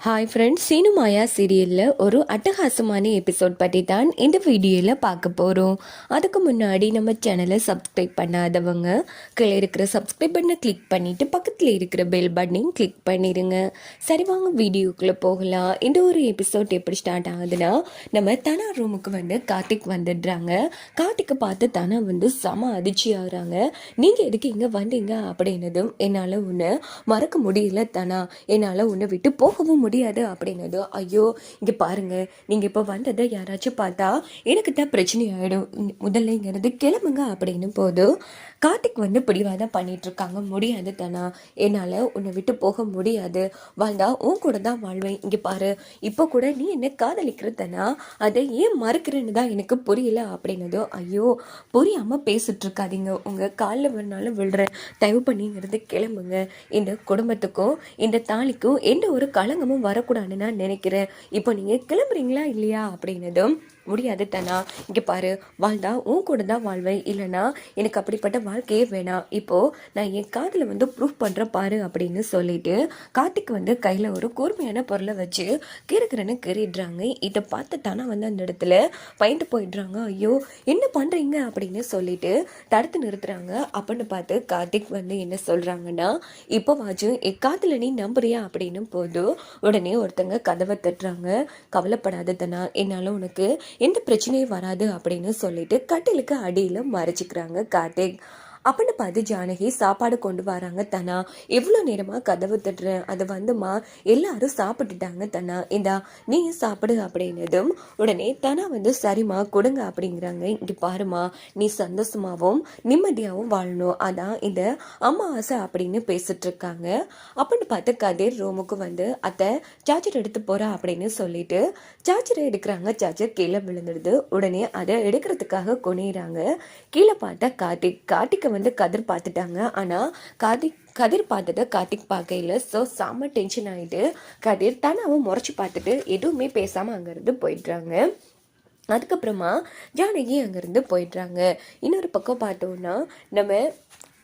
Hi friends சீனுமாயா சீரியலில் ஒரு அட்டகாசமான எபிசோட் பற்றி தான் இந்த வீடியோவில் பார்க்க போகிறோம் அதுக்கு முன்னாடி நம்ம சேனலை சப்ஸ்கிரைப் பண்ணாதவங்க கீழே இருக்கிற சப்ஸ்கிரைப் பட்டனை கிளிக் பண்ணிவிட்டு பக்கத்தில் இருக்கிற பெல் பட்டனையும் கிளிக் பண்ணிடுங்க சரி வாங்க வீடியோக்குள்ளே போகலாம். இந்த ஒரு எபிசோட் எப்படி ஸ்டார்ட் ஆகுதுன்னா நம்ம தனா ரூமுக்கு வந்து கார்த்திக் வந்துடுறாங்க. கார்த்திக்கை பார்த்து தனா வந்து செம அதிர்ச்சி ஆகுறாங்க. நீங்கள் எதுக்கு இங்கே வந்தீங்க அப்படின்னதும் என்னால் ஒன்று மறக்க முடியல தனா. என்னால் ஒன்று விட்டு போகவும் முடியாது அப்படின்னதோ ஐயோ இங்கே பாருங்கள் நீங்கள் இப்போ வந்ததை யாராச்சும் பார்த்தா எனக்கு தான் பிரச்சனை ஆகிடும் முதல்ல கிளம்புங்க அப்படின்னு போதும். கார்த்திக் வந்து பிடிவாதம் பண்ணிகிட்ருக்காங்க இருக்காங்க முடியாது தானா. என்னால் உன்னை விட்டு போக முடியாது. வாழ்ந்தா உன் கூட தான் வாழ்வேன். இங்கே பாரு. இப்போ கூட நீ என்ன காதலிக்கிற தானா. அதை ஏன் மறுக்கிறேன்னு தான் எனக்கு புரியல அப்படின்னதோ ஐயோ புரியாமல் பேசிட்ருக்காதீங்க உங்கள் காலில் வேணாலும் விழுறேன். தயவு பண்ணிங்கிறது கிளம்புங்க. இந்த குடும்பத்துக்கும் இந்த தாலிக்கும் எந்த ஒரு களங்கமும் வரக்கூடாதுன்னு நான் நினைக்கிறேன். இப்போ நீங்கள் கிளம்புறீங்களா இல்லையா அப்படின்னதும் முடியாது தானா இங்கே பாரு வாழ்ந்தா உன் கூட தான் வாழ்வேன். இல்லைனா எனக்கு அப்படிப்பட்ட வாழ்க்கையே வேணாம். இப்போது நான் என் காதில் வந்து ப்ரூஃப் பண்ணுறேன் பாரு அப்படின்னு சொல்லிட்டு கார்த்திக் வந்து கையில் ஒரு கூர்மையான பொருளை வச்சு கீறுக்கிறன்னு கீறிடுறாங்க. இதை பார்த்து தானா வந்து அந்த இடத்துல பயந்து போயிடுறாங்க. ஐயோ என்ன பண்ணுறீங்க அப்படின்னு சொல்லிட்டு தடுத்து நிறுத்துறாங்க. அப்படின்னு பார்த்து கார்த்திக் வந்து என்ன சொல்கிறாங்கன்னா இப்போ வாஜு என் காதில் நீ நம்புறியா? அப்படின்னு போது உடனே ஒருத்தங்க கதவை தட்டுறாங்க. கவலைப்படாத தானா என்னால் உனக்கு எந்த பிரச்சனையும் வராது அப்படின்னு சொல்லிட்டு கட்டிலுக்கு அடியில் மறைச்சிக்கிறாங்க கார்த்திக். அப்படின்னு பார்த்து ஜானகி சாப்பாடு கொண்டு வராங்க தனா. எவ்வளோ நேரமாக கதவு தட்டுறேன் அது வந்துமா எல்லாரும் சாப்பிட்டுட்டாங்க தனா. இந்தா நீயும் சாப்பிடு அப்படின்னதும் உடனே தனா வந்து சரிம்மா கொடுங்க அப்படிங்கிறாங்க. இங்கே பாருமா நீ சந்தோஷமாகவும் நிம்மதியாகவும் வாழணும். அதான் இந்த அம்மா ஆசை அப்படின்னு பேசிட்டு இருக்காங்க அப்படின்னு பார்த்து கதிர் ரூமுக்கு வந்து அத்தை சார்ஜர் எடுத்து போகிறா அப்படின்னு சொல்லிட்டு சார்ஜரை எடுக்கிறாங்க. சார்ஜர் கீழே விழுந்துடுது. உடனே அதை எடுக்கிறதுக்காக குனிறாங்க கீழே பார்த்தா கார்த்திக் கார்த்திக்கை வந்து கதிர் பார்த்துட்டாங்க. ஆனால் கார்த்திக் கதிர் பார்த்ததை கார்த்திக் பார்க்கையில் ஸோ செம்ம டென்ஷன் ஆகிட்டு கதிர் தனாவும் முறைச்சி பார்த்துட்டு எதுவுமே பேசாமல் அங்கேருந்து போயிடுறாங்க. அதுக்கப்புறமா ஜானகி அங்கேருந்து போயிடுறாங்க. இன்னொரு பக்கம் பார்த்தோன்னா நம்ம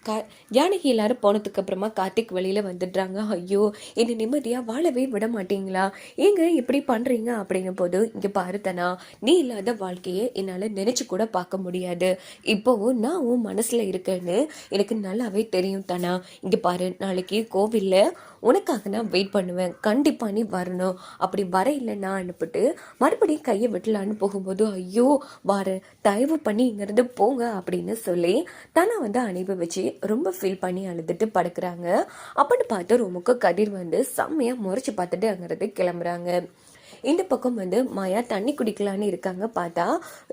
கா ஜானகி எல்லாரும் போனதுக்கு அப்புறமா கார்த்திக் வெளியில் வந்துடுறாங்க. ஐயோ என்னை நிம்மதியாக வாழவே விட மாட்டீங்களா? ஏங்க இப்படி பண்ணுறீங்க அப்படின்னும் போது இங்கே பாருத்தனா நீ இல்லாத வாழ்க்கையை என்னால் நினச்சி கூட பார்க்க முடியாது. இப்போவும் நான் உன் மனசில் இருக்கேன்னு எனக்கு நல்லாவே தெரியும் தானா. இங்கே பாரு நாளைக்கு கோவிலில் உனக்காக நான் வெயிட் பண்ணுவேன். கண்டிப்பாக நீ வரணும். அப்படி வர இல்லைன்னா நான் அனுப்பிட்டு மறுபடியும் கையை விட்டலான்னு போகும்போது ஐயோ வார தயவு பண்ணி இங்கேருந்து போங்க அப்படின்னு சொல்லி தானே வந்து அனுப்பி வச்சு ரொம்ப ஃபீல் பண்ணி அழுதுட்டு படுக்கிறாங்க. அப்படின்னு பார்த்து ரூமுக்கு கதிர் வந்து செம்மையாக முறைச்சி பார்த்துட்டு அங்கேருந்து கிளம்புறாங்க. இந்த பக்கம் வந்து மாயா தண்ணி குடிக்கலான்னு இருக்காங்க பார்த்தா.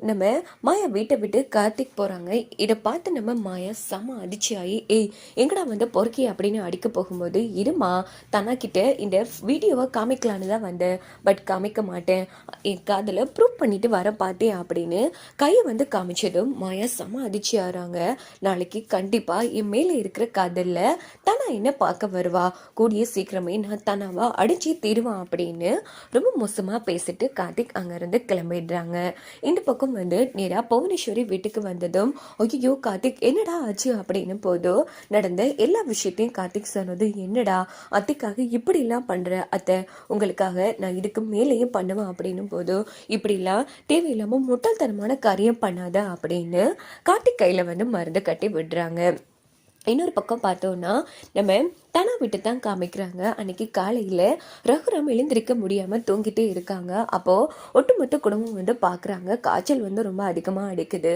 நம்ம மாயா வீட்டை விட்டு கார்த்திக் போகிறாங்க இதை பார்த்து நம்ம மாயா செம அதிர்ச்சி ஆகி ஏய் எங்கடா வந்து பொறுக்கி அப்படின்னு அடிக்க போகும்போது இருமா தனா கிட்ட இந்த வீடியோவை காமிக்கலான்னு தான் வந்தேன். பட் காமிக்க மாட்டேன். என் காதில் ப்ரூவ் பண்ணிட்டு வர பார்த்தேன் அப்படின்னு கையை வந்து காமிச்சதும் மாயா செம அதிர்ச்சி ஆகிறாங்க நாளைக்கு கண்டிப்பாக என் மேலே இருக்கிற காதலில் தனா என்ன பார்க்க வருவா? கூடிய சீக்கிரமே நான் தனாவா அடிச்சு தீருவான் அப்படின்னு ரொம்ப மோசமாக பேசிட்டு கார்த்திக் அங்கேருந்து கிளம்பிடுறாங்க. இந்த பக்கம் வந்து நேராக புவனேஸ்வரி வீட்டுக்கு வந்ததும் ஐயோ கார்த்திக் என்னடா ஆச்சு? அப்படின்னு போதும் நடந்த எல்லா விஷயத்தையும் கார்த்திக் சொன்னது என்னடா அத்தைக்காக இப்படிலாம் பண்ணுற அத்தை உங்களுக்காக நான் இதுக்கு மேலேயும் பண்ணுவேன். அப்படின்னு போதும் இப்படிலாம் தேவையில்லாமல் முட்டாள்தனமான காரியம் பண்ணாத? அப்படின்னு கார்த்திக் கையில் வந்து மருந்து கட்டி விடுறாங்க. இன்னொரு பக்கம் பார்த்தோன்னா நம்ம தனா விட்டு தான் காமிக்கிறாங்க. அன்னைக்கு காலையில் ரகுராம் எழுந்திருக்க முடியாமல் தூங்கிட்டே இருக்காங்க. அப்போது ஒட்டுமொத்த குடும்பம் வந்து பார்க்குறாங்க காய்ச்சல் வந்து ரொம்ப அதிகமாக அடிக்குது.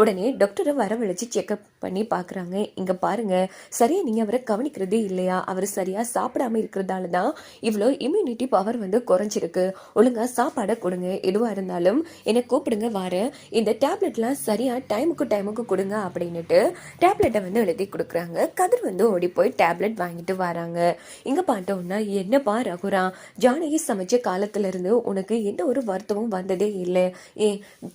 உடனே டாக்டரை வரவழைச்சி செக்அப் பண்ணி பார்க்குறாங்க இங்கே பாருங்கள் சரியாக நீங்கள் அவரை கவனிக்கிறதே இல்லையா? அவர் சரியாக சாப்பிடாம இருக்கிறதால தான் இவ்வளோ இம்யூனிட்டி பவர் வந்து குறைஞ்சிருக்கு. ஒழுங்காக சாப்பாடை கொடுங்க. எதுவாக இருந்தாலும் என்னை கூப்பிடுங்க வரேன். இந்த டேப்லெட்லாம் சரியாக டைமுக்கு டைமுக்கு கொடுங்க அப்படின்னுட்டு டேப்லெட்டை வந்து எழுதி கொடுக்குறாங்க. கதிர் வந்து ஓடி போய் டேப்லெட் வாங்கி வாங்கிட்டு வராங்க. இங்கே பார்த்தோம்னா என்னப்பா ரகுராம் ஜானகி சமைச்ச காலத்துல இருந்து உனக்கு எந்த ஒரு வருத்தமும் வந்ததே இல்லை. ஏ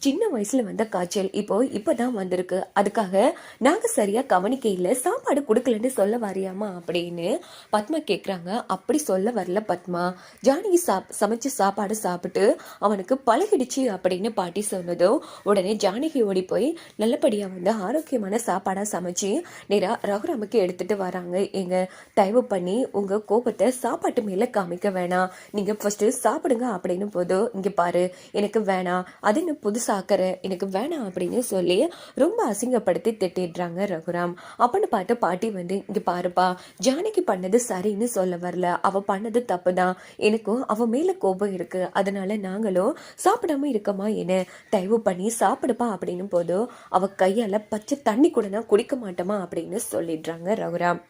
சின்ன வயசுல வந்த காய்ச்சல் இப்போ இப்பதான் வந்திருக்கு. அதுக்காக நாங்க சரியா கவனிக்க இல்லை சாப்பாடு கொடுக்கலன்னு சொல்ல வரையாமா அப்படின்னு பத்மா கேக்குறாங்க. அப்படி சொல்ல வரல பத்மா. ஜானகி சாப் சமைச்ச சாப்பாடு சாப்பிட்டு அவனுக்கு பழகிடுச்சு அப்படின்னு பாட்டி சொன்னதும் உடனே ஜானகி ஓடி போய் நல்லபடியா வந்து ஆரோக்கியமான சாப்பாடா சமைச்சு நேரா ரகுராமுக்கு எடுத்துட்டு வராங்க. எங்க தயவு பண்ணி உங்கள் கோபத்தை சாப்பாட்டு மேலே காமிக்க வேணாம். நீங்கள் ஃபஸ்ட்டு சாப்பிடுங்க அப்படின்னு போது இங்கே பாரு எனக்கு வேணாம் அது என்ன புதுசாக்கிற எனக்கு வேணாம் அப்படின்னு சொல்லி ரொம்ப அசிங்கப்படுத்தி திட்டிடுறாங்க ரகுராம். அப்படின்னு பார்த்து பாட்டி வந்து இங்கே பாருப்பா ஜானகி பண்ணது சரின்னு சொல்ல வரல அவள் பண்ணது தப்பு தான் எனக்கும் அவள் மேலே கோபம் இருக்குது அதனால நாங்களும் சாப்பிடாம இருக்கமா என்ன? தயவு பண்ணி சாப்பிடுப்பா அப்படின்னு போதும் அவள் கையால் பச்சை தண்ணி கூட நான் குடிக்க மாட்டோமா அப்படின்னு சொல்லிடுறாங்க ரகுராம்.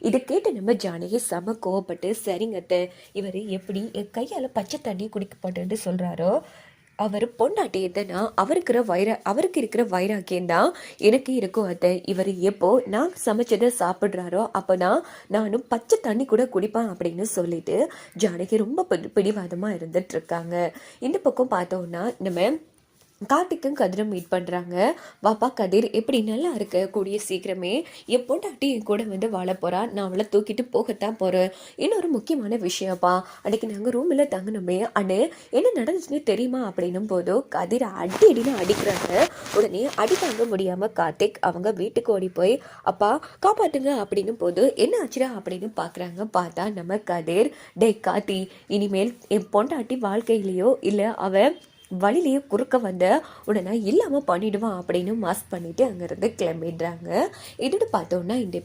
இதை கேட்டு நம்ம ஜானகி செம கோவப்பட்டு சரிங்கத்த இவர் எப்படி என் கையால் பச்சை தண்ணி குடிக்க மாட்டேன்னு சொல்கிறாரோ அவர் பொண்டாட்டி எத்தனா அவருக்கு வைர அவருக்கு இருக்கிற வைராக்கியம் தான் எனக்கு இருக்கும் அத்தை. இவர் எப்போ நான் சமைச்சதை சாப்பிட்றாரோ அப்போ நானும் பச்சை தண்ணி கூட குடிப்பேன் அப்படின்னு சொல்லிட்டு ஜானகி ரொம்ப பிடிவாதமாக இருந்துட்டு இருக்காங்க. இந்த பக்கம் பார்த்தோன்னா நம்ம கார்த்திக்கும் கதிரும் மீட் பண்ணுறாங்க வாப்பா கதிர் எப்படி நல்லா இருக்க? கூடிய சீக்கிரமே என் பொண்டாட்டி என் கூட வந்து வாழ போகிறா நான் அவளை தூக்கிட்டு போகத்தான் போகிறேன் இன்னொரு முக்கியமான விஷயம்ப்பா. அன்னைக்கு நாங்கள் ரூமில் தங்கினோமே அண்ணே என்ன நடந்துச்சுன்னு தெரியுமா? அப்படின்னும் போது கதிர் அடி அடின்னு அடிக்கிறாங்க. உடனே அடி தாங்க முடியாமல் கார்த்திக் அவங்க வீட்டுக்கு ஓடி போய் அப்பா காப்பாற்றுங்க அப்படின்னும் போது என்ன ஆச்சுடா? அப்படின்னு பார்க்குறாங்க பார்த்தா நம்ம கதிர் டே கார்த்தி இனிமேல் என் பொண்டாட்டி வாழ்க்கையிலையோ இல்லை அவன் வழியிலேயே குறுக்க வந்த உடனே இல்லாமல் பண்ணிடுவான் அப்படின்னு மாஸ்க் பண்ணிட்டு அங்கேருந்து கிளம்பிடுறாங்க. இதோட பார்த்தோன்னா இந்த